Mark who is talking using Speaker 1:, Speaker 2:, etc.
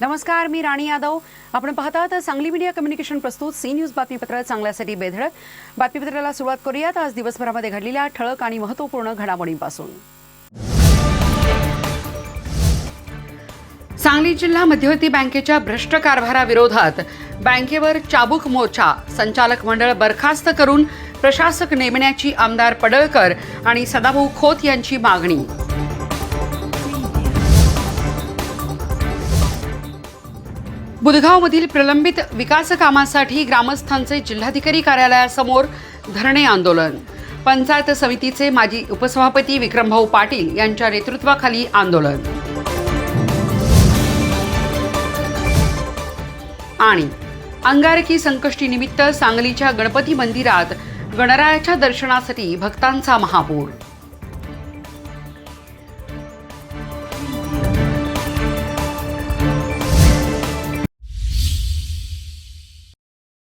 Speaker 1: नमस्कार मी राणी यादव. आपण पाहतात सांगली मीडिया कम्युनिकेशन प्रस्तुत सी न्यूज बातमीपत्र चांगल्यासाठी बेधडक. बातमीपत्राला सुरुवात करूयात. आज दिवसभरामध्ये घडलेल्या ठळक आणि महत्त्वपूर्ण घडामोडींपासून. सांगली जिल्हा मध्यवर्ती बँकेच्या भ्रष्ट कारभाराविरोधात बँकेवर चाबूक मोर्चा. संचालक मंडळ बरखास्त करून प्रशासक नेमण्याची आमदार पडळकर आणि सदाभाऊ खोत यांची मागणी. बुधगावमधील प्रलंबित विकास कामासाठी ग्रामस्थांचे जिल्हाधिकारी कार्यालयासमोर धरणे आंदोलन. पंचायत समितीचे माजी उपसभापती विक्रमभाऊ पाटील यांच्या नेतृत्वाखाली आंदोलन. आणि अंगारकी संकष्टीनिमित्त सांगलीच्या गणपती मंदिरात गणरायाच्या दर्शनासाठी भक्तांचा महापूर.